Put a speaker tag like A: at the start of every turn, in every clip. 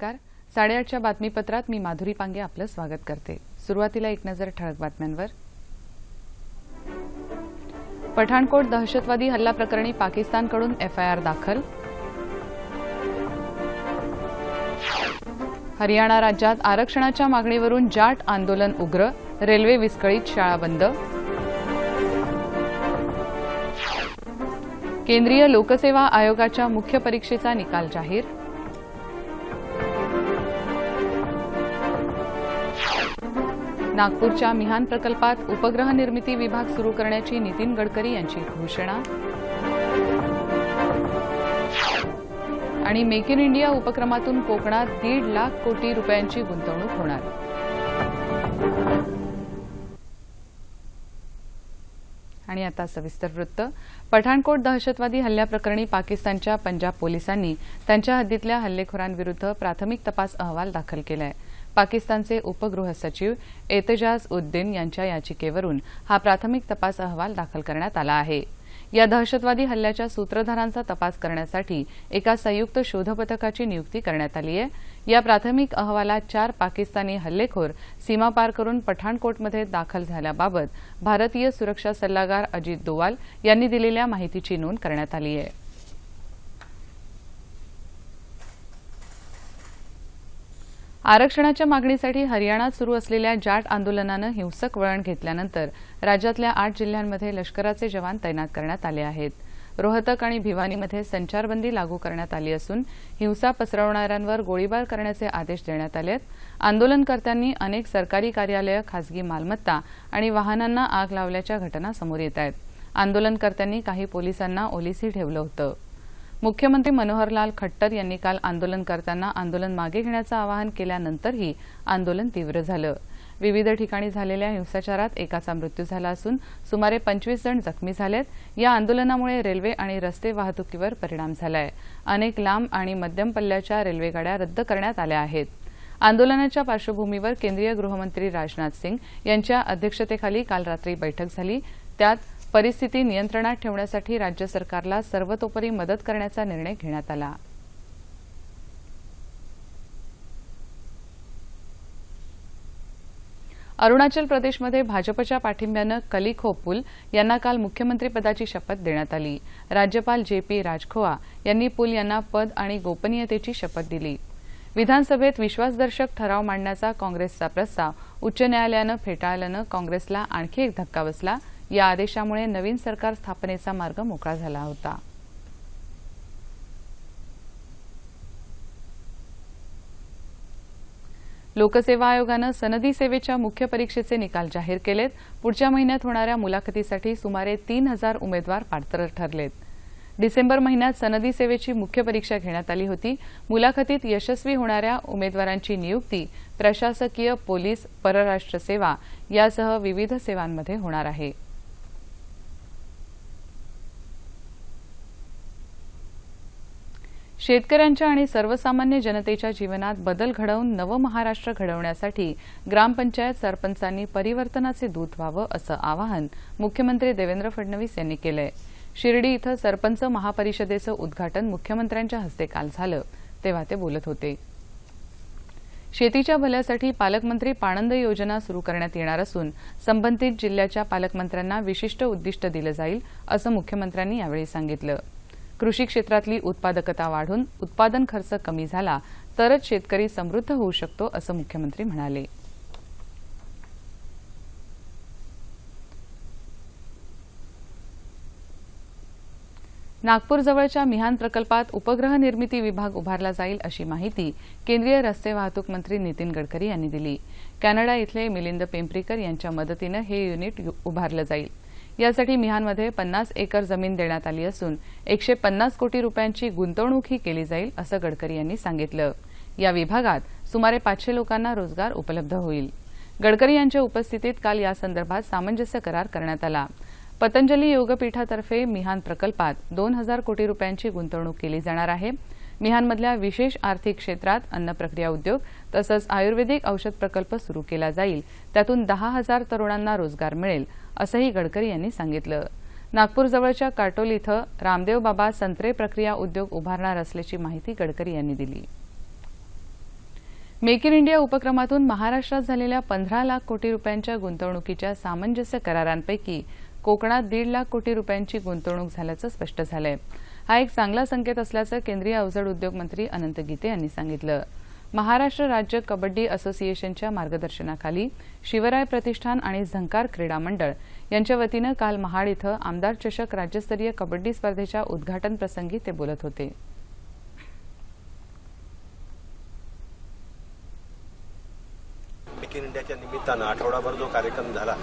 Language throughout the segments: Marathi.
A: नमस्कार. साडेआठच्या बातमीपत्रात मी माधुरी पांगे आपलं स्वागत करते. सुरुवातीला एक नजर ठळक बातम्यांवर. पठाणकोट दहशतवादी हल्ला प्रकरणी पाकिस्तानकडून एफआयआर दाखल. हरियाणा राज्यात आरक्षणाच्या मागणीवरून जाट आंदोलन उग्र रेल्वे विस्कळीत शाळा बंद. केंद्रीय लोकसेवा आयोगाच्या मुख्य परीक्षेचा निकाल जाहीर. नागपूरच्या मिहान प्रकल्पात उपग्रह निर्मिती विभाग सुरू करण्याची नितीन गडकरी यांची घोषणा. आणि मेक इन इंडिया उपक्रमातून कोकणात दीड लाख कोटी रुपयांची गुंतवणूक होणार. आणि आता सविस्तर वृत्त. पठाणकोट दहशतवादी हल्ल्याप्रकरणी पाकिस्तानच्या पंजाब पोलिसांनी त्यांच्या हद्दीतल्या हल्लेखोरांविरुद्ध प्राथमिक तपास अहवाल दाखल केला आहे पाकिस्तानचे उपगृह सचिव एतजाज उद्दीन यांच्या याचिकेवरून हा प्राथमिक तपास अहवाल दाखल करण्यात आला आहे. या दहशतवादी हल्ल्याच्या सूत्रधारांचा तपास करण्यासाठी एका संयुक्त शोध पथकाची नियुक्ती करण्यात आली आहे. या प्राथमिक अहवालात चार पाकिस्तानी हल्लेखोर सीमा पार करून पठाणकोटमध्ये दाखल झाल्याबाबत भारतीय सुरक्षा सल्लागार अजित दोवाल यांनी दिलेल्या माहितीची नोंद करण्यात आली आहे. आरक्षणाच्या मागणीसाठी हरियाणात सुरू असलेल्या जाट आंदोलनानं हिंसक वळण घेतल्यानंतर राज्यातल्या आठ जिल्ह्यांमध्ये लष्कराचे जवान तैनात करण्यात आले आहेत. रोहतक आणि भिवानीमध्ये संचारबंदी लागू करण्यात आली असून हिंसा पसरवणाऱ्यांवर गोळीबार करण्याचे आदेश देण्यात आले आहेत. आंदोलनकर्त्यांनी अनेक सरकारी कार्यालयं खासगी मालमत्ता आणि वाहनांना आग लावल्याच्या घटना समोर येत आहेत. आंदोलनकर्त्यांनी काही पोलिसांना ओलिसी ठेवलं होतं. मुख्यमंत्री मनोहरलाल खट्टर यांनी काल आंदोलनकर्त्यांना आंदोलन मागे घेण्याचं आवाहन केल्यानंतरही आंदोलन तीव्र झालं. विविध ठिकाणी झालेल्या हिंसाचारात एकाचा मृत्यू झाला असून सुमारे पंचवीस जण जखमी झालेत. या आंदोलनामुळे रेल्वे आणि रस्ते वाहतुकीवर परिणाम झालाय. अनेक लांब आणि मध्यम पल्ल्याच्या रेल्वेगाड्या रद्द करण्यात आल्या आहेत. आंदोलनाच्या पार्श्वभूमीवर केंद्रीय गृहमंत्री राजनाथ सिंग यांच्या अध्यक्षतेखाली काल रात्री बैठक झाली. त्यात परिस्थिती नियंत्रणात ठेवण्यासाठी राज्य सरकारला सर्वतोपरी मदत करण्याचा निर्णय घेण्यात आला. अरुणाचल प्रदेशमध्ये भाजपच्या पाठिंब्यानं कलिखो पुल यांना काल मुख्यमंत्रीपदाची शपथ देण्यात आली. राज्यपाल जे पी राजखोआ यांनी पुल यांना पद आणि गोपनीयतेची शपथ दिली. विधानसभेत विश्वासदर्शक ठराव मांडण्याचा काँग्रेसचा प्रस्ताव उच्च न्यायालयानं फेटाळल्यानं काँग्रेसला आणखी एक धक्का बसला. या आदेशामुळे नवीन सरकार स्थापनेचा मार्ग मोकळा झाला होता. लोकसेवा आयोगानं सनदी सेवेच्या मुख्य परीक्षेचे निकाल जाहीर केलेत. पुढच्या महिन्यात होणाऱ्या मुलाखतीसाठी सुमारे तीन हजार उमेदवार पात्र ठरलेत. डिसेंबर महिन्यात सनदी सेवेची मुख्य परीक्षा घेण्यात आली होती. मुलाखतीत यशस्वी होणाऱ्या उमेदवारांची नियुक्ती प्रशासकीय पोलीस परराष्ट्र सेवा यासह विविध सेवांमध्ये होणार आहे. शेतकऱ्यांच्या आणि सर्वसामान्य जनतेच्या जीवनात बदल घडवून नवं महाराष्ट्र घडवण्यासाठी ग्रामपंचायत सरपंचांनी परिवर्तनाचे दूत व्हावं असं आवाहन मुख्यमंत्री देवेंद्र फडणवीस यांनी केलंय. शिर्डी इथं सरपंच महापरिषदेचं उद्घाटन मुख्यमंत्र्यांच्या हस्ते काल झालं तेव्हा ते बोलत होते. शेतीच्या भल्यासाठी पालकमंत्री पाणंद योजना सुरू करण्यात येणार असून संबंधित जिल्ह्याच्या पालकमंत्र्यांना विशिष्ट उद्दिष्ट दिलं जाईल असं मुख्यमंत्र्यांनी यावेळी सांगितलं. कृषी क्षेत्रातली उत्पादकता वाढून उत्पादन खर्च कमी झाला तरच शेतकरी समृद्ध होऊ शकतो असं मुख्यमंत्री म्हणाले. नागपूरजवळच्या मिहान प्रकल्पात उपग्रह निर्मिती विभाग उभारला जाईल अशी माहिती केंद्रीय रस्ते वाहतूक मंत्री नितीन गडकरी यांनी दिली. कॅनडा इथले मिलिंद पिंपरीकर यांच्या मदतीनं हे युनिट उभारलं जाईल. यासाठी मिहानमध्ये पन्नास एकर जमीन देण्यात आली असून एकशे पन्नास कोटी रुपयांची गुंतवणूकही केली जाईल असं गडकरी यांनी सांगितलं. या विभागात सुमारे पाचशे लोकांना रोजगार उपलब्ध होईल. गडकरी यांच्या उपस्थितीत काल यासंदर्भात सामंजस्य करार करण्यात आला. पतंजली योगपीठातर्फे मिहान प्रकल्पात दोन हजार कोटी रुपयांची गुंतवणूक केली जाणार आहे. मिहानमधल्या विशेष आर्थिक क्षेत्रात अन्न प्रक्रिया उद्योग तसंच आयुर्वेदिक औषध प्रकल्प सुरू केला जाईल. त्यातून दहा हजार तरुणांना रोजगार मिळेल असंही गडकरी यांनी सांगितलं. नागपूरजवळच्या काटोल इथं रामदेव बाबा संत्रे प्रक्रिया उद्योग उभारणार असल्याची माहिती गडकरी यांनी दिली. मेक इन इंडिया उपक्रमातून महाराष्ट्रात झालेल्या पंधरा लाख कोटी रुपयांच्या गुंतवणुकीच्या सामंजस्य करारांपैकी कोकणात दीड लाख कोटी रुपयांची गुंतवणूक झाल्याचं स्पष्ट झालंय. हा एक चांगला संकेत असल्याचं केंद्रीय अवजड उद्योग मंत्री अनंत गीते यांनी सांगितलं. महाराष्ट्र राज्य कबड्डी असोसिएशनच्या मार्गदर्शनाखाली शिवराय प्रतिष्ठान आणि झंकार क्रीडा मंडळ यांच्या वतीनं काल महाड इथं आमदार चषक राज्यस्तरीय कबड्डी स्पर्धेच्या उद्घाटन प्रसंगी ते बोलत होते.
B: मेक इन इंडियाच्या निमित्तानं आठवडाभर जो कार्यक्रम झाला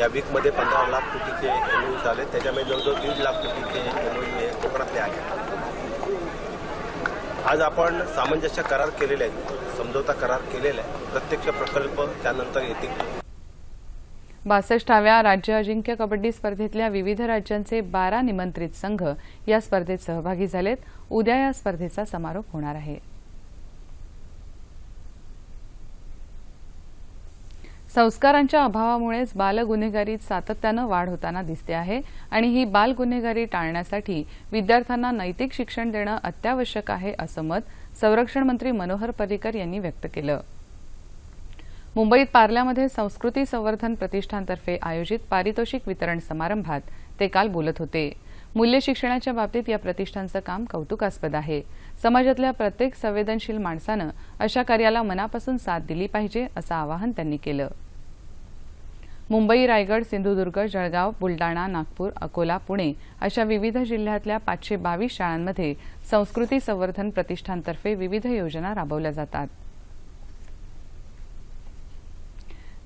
B: या वीकमध्ये पंधरा लाख कोटीचे एमओयू झाले. त्याच्यामध्ये जवळजवळ दीड लाख कोटीचे एमओयू हे कोकणातले आले. आज आपण सामंजस्य करार केलेले आहेत. समझोता करार केलेला आहे प्रत्यक्ष प्रकल्प त्यानंतर येतील.
A: बासष्टाव्या राज्य अजिंक्य कबड्डी स्पर्धेतल्या विविध राज्यांचे बारा निमंत्रित संघ या स्पर्धेत सहभागी झालेत. उद्या या स्पर्धेचा समारोप होणार आहे. संस्कारांच्या अभावामुळेच बाल गुन्हेगारीत सातत्यानं वाढ होताना दिसते आहे आणि ही बाल गुन्हेगारी टाळण्यासाठी विद्यार्थ्यांना नैतिक शिक्षण देणं अत्यावश्यक आहे असं मत संरक्षण मंत्री मनोहर पर्रिकर यांनी व्यक्त केलं. मुंबईत पार्ल्यामध्ये संस्कृती संवर्धन प्रतिष्ठानतर्फे आयोजित पारितोषिक वितरण समारंभात ते काल बोलत होते. मूल्य शिक्षणाच्या बाबतीत या प्रतिष्ठानचं काम कौतुकास्पद आहे. समाजातल्या प्रत्येक संवेदनशील माणसानं अशा कार्याला मनापासून साथ दिली पाहिजे असं आवाहन त्यांनी केलं. मुंबई रायगड सिंधुदुर्ग जळगाव बुलडाणा नागपूर अकोला पुणे अशा विविध जिल्ह्यातल्या पाचशे बावीस शाळांमध्ये संस्कृती संवर्धन प्रतिष्ठानतर्फे विविध योजना राबवल्या जातात.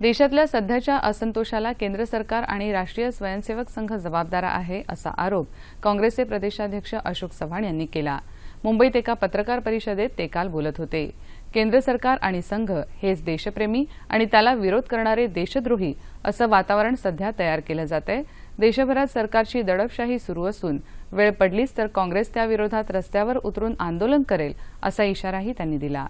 A: देशातल्या सध्याच्या असंतोषाला केंद्र सरकार आणि राष्ट्रीय स्वयंसेवक संघ जबाबदार आहे असा आरोप काँग्रेसचे प्रदेशाध्यक्ष अशोक चव्हाण यांनी केला. मुंबईत एका पत्रकार परिषदेत ते काल बोलत होते. केंद्र सरकार आणि संघ हेच देशप्रेमी आणि त्याला विरोध करणारे देशद्रोही असं वातावरण सध्या तयार केलं जात आहे देशभरात सरकारची दडपशाही सुरू असून वेळ पडलीच तर काँग्रेस त्याविरोधात रस्त्यावर उतरून आंदोलन करेल असा इशाराही त्यांनी दिला.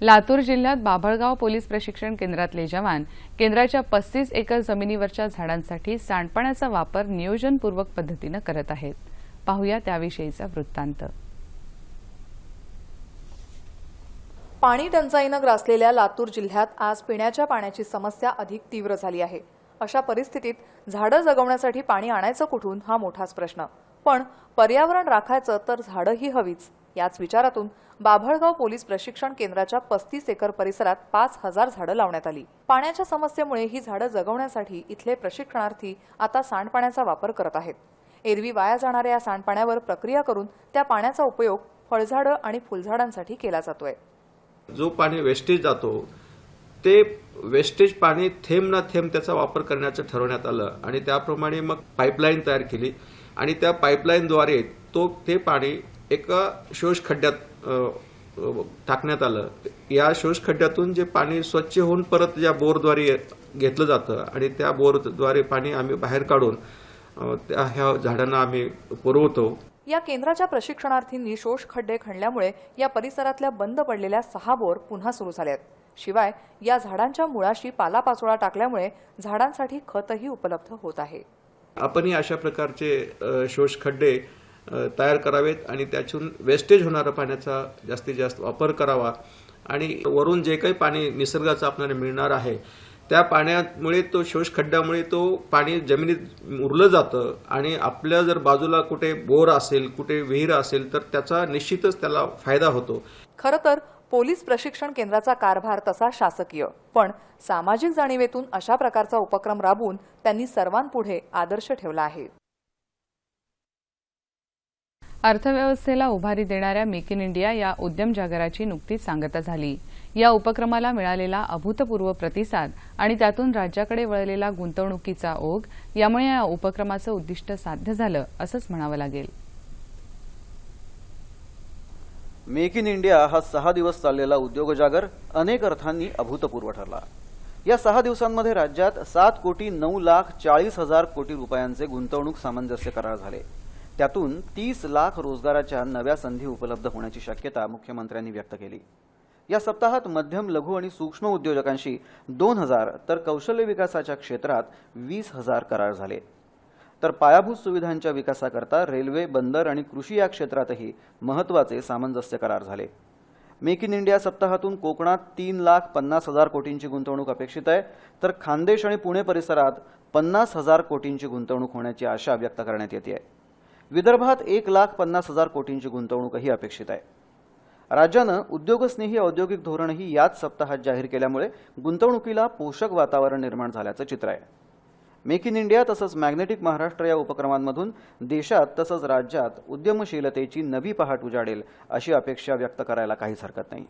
A: लातूर जिल्ह्यात बाभळगाव पोलीस प्रशिक्षण केंद्रातले जवान केंद्राच्या पस्तीस एकर जमिनीवरच्या झाडांसाठी सांडपाण्याचा वापर नियोजनपूर्वक पद्धतीनं करत आहेत. पाहूया त्याविषयीचा वृत्तांत.
C: पाणी टंचाईनं ग्रासलेल्या लातूर जिल्ह्यात आज पिण्याच्या पाण्याची समस्या अधिक तीव्र झाली आहे. अशा परिस्थितीत झाडं जगवण्यासाठी पाणी आणायचं कुठून हा मोठाच प्रश्न. पण पर्यावरण राखायचं तर झाडंही हवीच. याच विचारातून बाभळगाव पोलीस प्रशिक्षण केंद्राच्या पस्तीस एकर परिसरात पाच हजार झाडं लावण्यात आली. पाण्याच्या समस्येमुळे ही झाडं जगवण्यासाठी इथले प्रशिक्षणार्थी आता सांडपाण्याचा वापर करत आहेत. एरवी वाया जाणाऱ्या या सांडपाण्यावर प्रक्रिया करून त्या पाण्याचा उपयोग फळझाडं आणि फुलझाडांसाठी केला जातोय.
D: जो पाणी वेस्टेज जातो ते वेस्टेज पाणी थेंब ना थेंब त्याचा वापर करण्याचं ठरवण्यात आलं. आणि त्याप्रमाणे मग पाईपलाईन तयार केली. आणि त्या पाईपलाईनद्वारे तो ते पाणी एका शोष खड्ड्यात टाकण्यात आलं. या शोष खड्ड्यातून जे पाणी स्वच्छ होऊन परत या बोरद्वारे घेतलं जातं आणि त्या बोरद्वारे पाणी आम्ही बाहेर काढून त्या ह्या झाडांना आम्ही पुरवतो.
C: या केंद्राच्या प्रशिक्षणार्थींनी शोष खड्डे खणल्यामुळे या परिसरातल्या बंद पडलेल्या सहा बोर पुन्हा सुरू झाल्यात शिवाय या झाडांच्या मुळाशी पालापाचोळा टाकल्यामुळे झाडांसाठी खतही उपलब्ध होत आहे.
D: आपणही अशा प्रकारचे शोष खड्डे तयार करावेत आणि त्यातून वेस्टेज होणारा पाण्याचा जास्तीत जास्त वापर करावा. आणि वरून जे काही पाणी निसर्गाचं आपल्याला मिळणार आहे त्या पाण्यामुळे तो शोष खड्ड्यामुळे तो पाणी जमिनीत मुरलं जातं आणि आपल्या जर बाजूला कुठे बोर असेल कुठे विहीर असेल तर त्याचा निश्चितच त्याला फायदा होतो.
C: खरं तर पोलीस प्रशिक्षण केंद्राचा कारभार तसा शासकीय पण सामाजिक जाणीवेतून अशा प्रकारचा उपक्रम राबवून त्यांनी सर्वांपुढे आदर्श ठेवला आहे.
A: अर्थव्यवस्थेला उभारी देणाऱ्या मेक इन इंडिया या उद्यम जागराची नुकतीच सांगता झाली. या उपक्रमाला मिळालेला अभूतपूर्व प्रतिसाद आणि त्यातून राज्याकडे वळलेला गुंतवणुकीचा ओघ यामुळे या उपक्रमाचं उद्दिष्ट साध्य झालं असंच म्हणावं लागेल.
E: मेक इन इंडिया हा सहा दिवस चाललेला उद्योगजागर अनेक अर्थांनी अभूतपूर्व ठरला. या सहा दिवसांमध्ये राज्यात सात कोटी नऊ लाख चाळीस हजार कोटी रुपयांचे गुंतवणूक सामंजस्य करार झाले. त्यातून तीस लाख रोजगाराच्या नव्या संधी उपलब्ध होण्याची शक्यता मुख्यमंत्र्यांनी व्यक्त केली. या सप्ताहात मध्यम लघु आणि सूक्ष्म उद्योजकांशी दोन हजार तर कौशल्य विकासाच्या क्षेत्रात वीस हजार करार झाले. तर पायाभूत सुविधांच्या विकासाकरता रेल्वे बंदर आणि कृषी या क्षेत्रातही महत्त्वाचे सामंजस्य करार झाले. मेक इन इंडिया सप्ताहातून कोकणात तीन लाख पन्नास हजार कोटींची गुंतवणूक अपेक्षित आहे. तर खानदेश आणि पुणे परिसरात पन्नास हजार कोटींची गुंतवणूक होण्याची आशा व्यक्त करण्यात येते. विदर्भात एक लाख पन्नास हजार कोटींची गुंतवणूकही अपेक्षित आहे. राज्यानं उद्योगस्नेही औद्योगिक धोरणही याच सप्ताहात जाहीर केल्यामुळे गुंतवणुकीला पोषक वातावरण निर्माण झाल्याचं चित्र आहे. मेक इन इंडिया तसंच मॅग्नेटिक महाराष्ट्र या उपक्रमांमधून देशात तसंच राज्यात उद्यमशीलतेची नवी पहाट उजाडेल अशी अपेक्षा व्यक्त करायला काहीच हरकत नाही.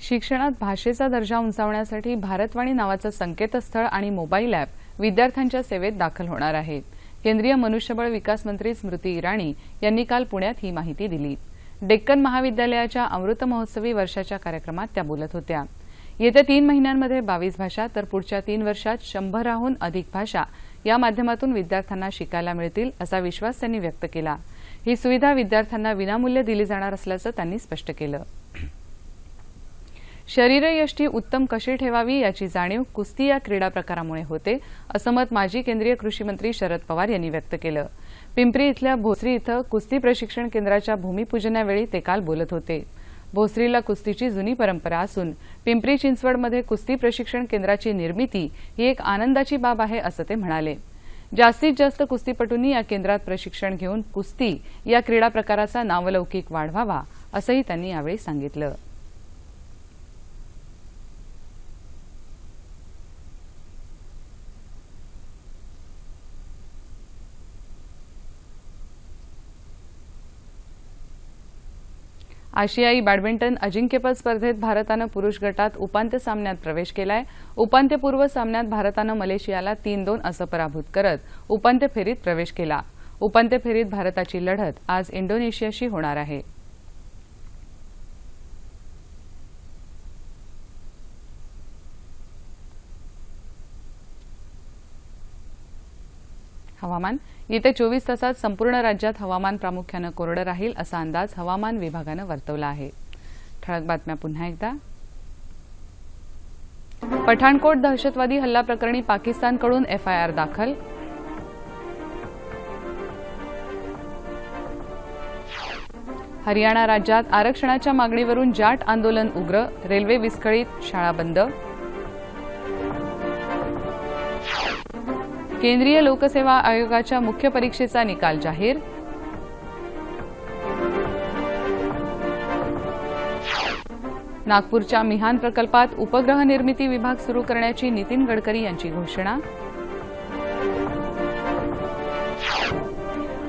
A: शिक्षणात भाषेचा दर्जा उंचावण्यासाठी भारतवाणी नावाचं संकेतस्थळ आणि मोबाईल अॅप विद्यार्थ्यांच्या सेवेत दाखल होणार आहे केंद्रीय मनुष्यबळ विकास मंत्री स्मृती इराणी यांनी काल पुण्यात ही माहिती दिली. डेक्कन महाविद्यालयाच्या अमृत महोत्सवी वर्षाच्या कार्यक्रमात त्या बोलत होत्या. येत्या तीन महिन्यांमध्ये बावीस भाषा तर पुढच्या तीन वर्षात शंभराहून अधिक भाषा या माध्यमातून विद्यार्थ्यांना शिकायला मिळतील असा विश्वास त्यांनी व्यक्त केला. ही सुविधा विद्यार्थ्यांना विनामूल्य दिली जाणार असल्याचं त्यांनी स्पष्ट केलं. शरीरयष्टी उत्तम कशी ठेवावी याची जाणीव कुस्ती या क्रीडा प्रकारामुळे होते असं मत माजी केंद्रीय कृषी मंत्री शरद पवार यांनी व्यक्त केलं. पिंपरी इथल्या भोसरी इथं कुस्ती प्रशिक्षण केंद्राच्या भूमिपूजनावेळी ते काल बोलत होते. भोसरीला कुस्तीची जुनी परंपरा असून पिंपरी चिंचवडमध्ये कुस्ती प्रशिक्षण केंद्राची निर्मिती ही एक आनंदाची बाब आहे असं ते म्हणाले. जास्तीत जास्त कुस्तीपटूंनी या केंद्रात प्रशिक्षण घेऊन कुस्ती या क्रीडा प्रकाराचा नावलौकिक वाढवावा असंही त्यांनी यावेळी सांगितलं. आशियाई बॅडमिंटन अजिंक्यपद स्पर्धेत भारतानं पुरुष गटात उपांत्य सामन्यात प्रवेश केलाय. उपांत्यपूर्व सामन्यात भारतानं मलेशियाला तीन दोन असं पराभूत करत उपांत्य फेरीत प्रवेश केला. उपांत्य फेरीत भारताची लढत आज इंडोनेशियाशी होणार आहे. हवामान. येत्या चोवीस तासात संपूर्ण राज्यात हवामान प्रामुख्यानं कोरडं राहील असा अंदाज हवामान विभागानं वर्तवला आहे. ठळक बातम्या पुन्हा एकदा. पठाणकोट दहशतवादी हल्ला प्रकरणी पाकिस्तानकडून एफआयआर दाखल. हरियाणा राज्यात आरक्षणाच्या मागणीवरून जाट आंदोलन उग्र रेल्वे विस्कळीत शाळा बंद. केंद्रीय लोकसेवा आयोगाच्या मुख्य परीक्षेचा निकाल जाहीर. नागपूरच्या मिहान प्रकल्पात उपग्रह निर्मिती विभाग सुरू करण्याची नितीन गडकरी यांची घोषणा.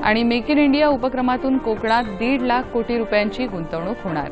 A: आणि मेक इन इंडिया उपक्रमातून कोकणात दीड लाख कोटी रुपयांची गुंतवणूक होणार.